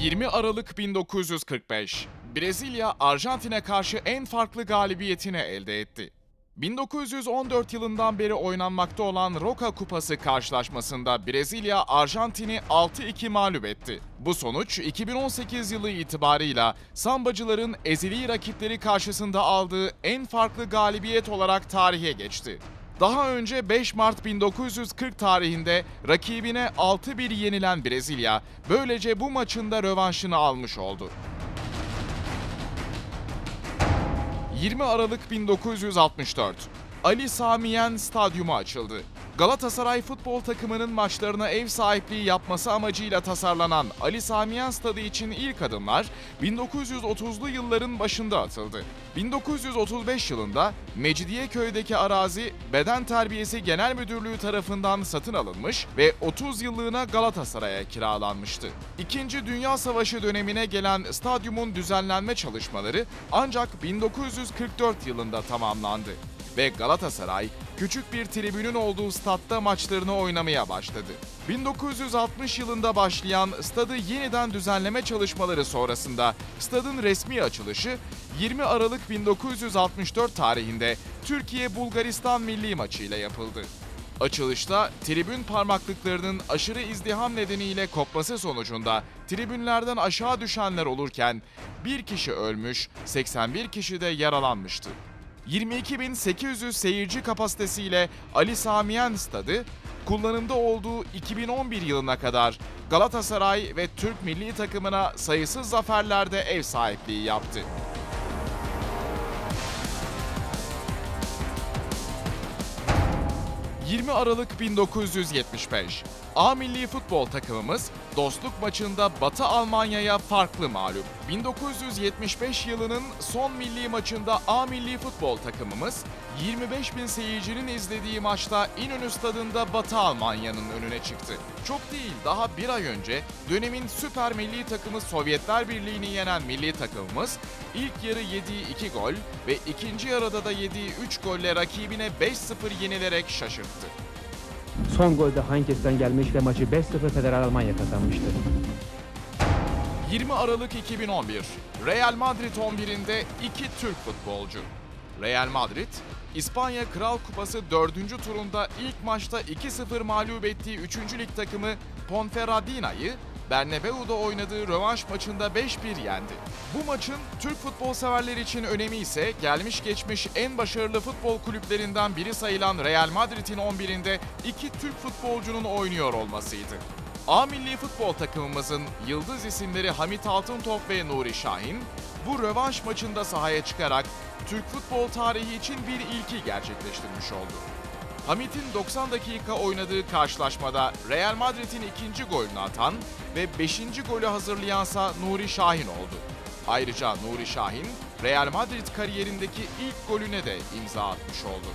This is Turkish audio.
20 Aralık 1945. Brezilya Arjantin'e karşı en farklı galibiyetini elde etti. 1914 yılından beri oynanmakta olan Roca Kupası karşılaşmasında Brezilya Arjantin'i 6-2 mağlup etti. Bu sonuç 2018 yılı itibarıyla sambacıların ezeli rakipleri karşısında aldığı en farklı galibiyet olarak tarihe geçti. Daha önce 5 Mart 1940 tarihinde rakibine 6-1 yenilen Brezilya böylece bu maçında rövanşını almış oldu. 20 Aralık 1964 Ali Samiyen Stadyumu açıldı. Galatasaray futbol takımının maçlarına ev sahipliği yapması amacıyla tasarlanan Ali Samiyen Stadı için ilk adımlar 1930'lu yılların başında atıldı. 1935 yılında Mecidiyeköy'deki arazi Beden Terbiyesi Genel Müdürlüğü tarafından satın alınmış ve 30 yıllığına Galatasaray'a kiralanmıştı. İkinci Dünya Savaşı dönemine gelen stadyumun düzenlenme çalışmaları ancak 1944 yılında tamamlandı ve Galatasaray küçük bir tribünün olduğu statta maçlarını oynamaya başladı. 1960 yılında başlayan stadı yeniden düzenleme çalışmaları sonrasında stadın resmi açılışı 20 Aralık 1964 tarihinde Türkiye-Bulgaristan milli maçıyla yapıldı. Açılışta tribün parmaklıklarının aşırı izdiham nedeniyle kopması sonucunda tribünlerden aşağı düşenler olurken bir kişi ölmüş, 81 kişi de yaralanmıştı. 22.800 seyirci kapasitesiyle Ali Samiyen Stadı, kullanımda olduğu 2011 yılına kadar Galatasaray ve Türk milli takımına sayısız zaferlerde ev sahipliği yaptı. ...20 Aralık 1975. A milli futbol takımımız dostluk maçında Batı Almanya'ya farklı mağlup. 1975 yılının son milli maçında A milli futbol takımımız 25 bin seyircinin izlediği maçta İnönü stadında Batı Almanya'nın önüne çıktı. Çok değil daha bir ay önce dönemin süper milli takımı Sovyetler Birliği'ni yenen milli takımımız ilk yarı yediği 2 gol ve ikinci yarıda da yediği 3 golle rakibine 5-0 yenilerek şaşırttı. Son golde Heinkes'ten gelmiş ve maçı 5-0 Federal Almanya kazanmıştı. 20 Aralık 2011. Real Madrid 11'inde iki Türk futbolcu. Real Madrid, İspanya Kral Kupası 4. turunda ilk maçta 2-0 mağlup ettiği 3. lig takımı Ponferradina'yı Bernabeu'da oynadığı rövanş maçında 5-1 yendi. Bu maçın Türk futbol severleri için önemi ise gelmiş geçmiş en başarılı futbol kulüplerinden biri sayılan Real Madrid'in 11'inde iki Türk futbolcunun oynuyor olmasıydı. A milli futbol takımımızın yıldız isimleri Hamit Altıntop ve Nuri Şahin bu rövanş maçında sahaya çıkarak Türk futbol tarihi için bir ilki gerçekleştirmiş oldu. Hamit'in 90 dakika oynadığı karşılaşmada Real Madrid'in ikinci golünü atan ve 5. golü hazırlayansa Nuri Şahin oldu. Ayrıca Nuri Şahin, Real Madrid kariyerindeki ilk golüne de imza atmış oldu.